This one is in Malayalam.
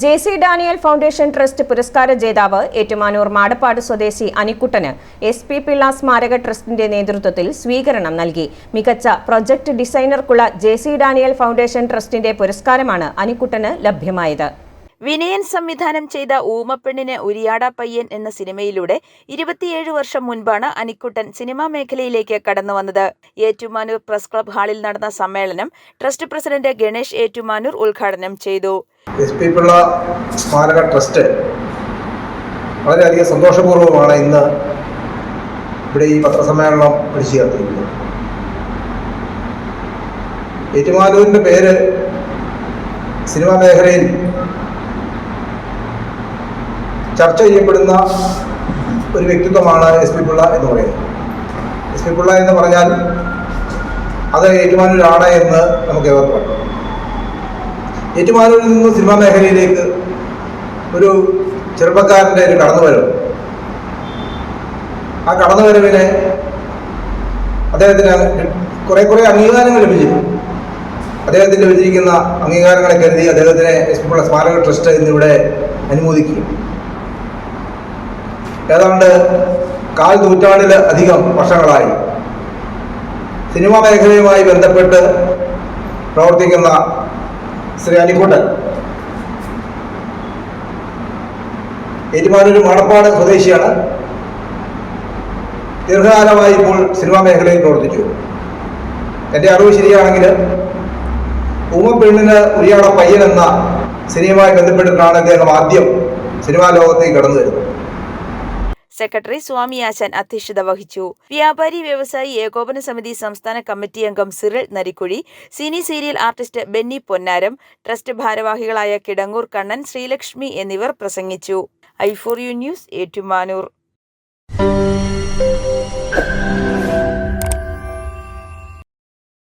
J C Daniel foundation trust പുരസ്കാര ജേതാവ് ഏറ്റുമാനൂർ മാടപ്പാട് സ്വദേശി അനിക്കുട്ടന് എസ് പി പിള്ള സ്മാരക ട്രസ്റ്റിന്റെ നേതൃത്വത്തിൽ സ്വീകരണം നൽകി. മികച്ച പ്രൊജക്ട് ഡിസൈനർക്കുള്ള ജെ സി ഡാനിയൽ ഫൗണ്ടേഷൻ ട്രസ്റ്റിന്റെ പുരസ്കാരമാണ് അനിക്കുട്ടന് ലഭ്യമായത്. വിനയൻ സംവിധാനം ചെയ്ത ഊമപ്പെണ്ണിന് ഉരിയാട പയ്യൻ എന്ന സിനിമയിലൂടെ ഇരുപത്തിയേഴ് വർഷം മുൻപാണ് അനിക്കുട്ടൻ സിനിമാ മേഖലയിലേക്ക് കടന്നു വന്നത്. ഏറ്റുമാനൂർ പ്രസ് ക്ലബ് ഹാളിൽ നടന്ന സമ്മേളനം ട്രസ്റ്റ് പ്രസിഡന്റ് ഗണേഷ് ഏറ്റുമാനൂർ ഉദ്ഘാടനം ചെയ്തു. എസ് പി പിള്ള സ്മാരക ട്രസ്റ്റ് വളരെയധികം സന്തോഷപൂർവമാണ് ഇന്ന് ഇവിടെ ഈ പത്രസമ്മേളനം വിളിച്ചു ചേർത്തിരിക്കുന്നത് ഏറ്റുമാനൂരിന്റെ പേര് സിനിമാ മേഖലയിൽ ചർച്ച ചെയ്യപ്പെടുന്ന ഒരു വ്യക്തിത്വമാണ് എസ് പി പിള്ള എന്ന് പറയുന്നത്. എസ് പി പിള്ള എന്ന് പറഞ്ഞാൽ അത് ഏറ്റുമാനൂരാണ് എന്ന് നമുക്ക് ഏവർക്കും ഏറ്റുമാനൂരിൽ നിന്ന് സിനിമാ മേഖലയിലേക്ക് ഒരു ചെറുപ്പക്കാരന്റെ ഒരു കടന്നുവരവ് ആ കടന്നുവരവിനെ അദ്ദേഹത്തിന് കുറേ കുറേ അംഗീകാരങ്ങൾ ലഭിച്ചു അദ്ദേഹത്തിന് ലഭിച്ചിരിക്കുന്ന അംഗീകാരങ്ങളെ കരുതി അദ്ദേഹത്തിനെ എസ്പിള്ള സ്മാരക ട്രസ്റ്റ് ഇന്നിവിടെ അനുമോദിക്കും ഏതാണ്ട് കാൽ നൂറ്റാണ്ടിൽ അധികം വർഷങ്ങളായി സിനിമാ മേഖലയുമായി ബന്ധപ്പെട്ട് പ്രവർത്തിക്കുന്ന ശ്രീ അലിക്കുട്ടൻ ഏറ്റുമാനൂർ മണപ്പാട് സ്വദേശിയാണ്. ദീർഘകാലമായി ഇപ്പോൾ സിനിമാ മേഖലയിൽ പ്രവർത്തിച്ചു. എന്റെ അറിവ് ശരിയാണെങ്കിൽ ഉമ്മപ്പെണ്ണിന് ഉരിയാട പയ്യൻ എന്ന സിനിമയുമായി ബന്ധപ്പെട്ടിട്ടാണ് അദ്ദേഹം ആദ്യം സിനിമാ ലോകത്തേക്ക് കടന്നു വരുന്നത്. സെക്രട്ടറി സ്വാമി ആശാൻ അധ്യക്ഷത വഹിച്ചു. വ്യാപാരി വ്യവസായി ഏകോപന സമിതി സംസ്ഥാന കമ്മിറ്റി അംഗം Cyril Narikuzhi cine serial artist Benny Ponnaram trust ഭാരവാഹികളായ കിടങ്ങൂർ കണ്ണൻ ശ്രീലക്ഷ്മി എന്നിവർ പ്രസംഗിച്ചു. I four you news Ettumanoor.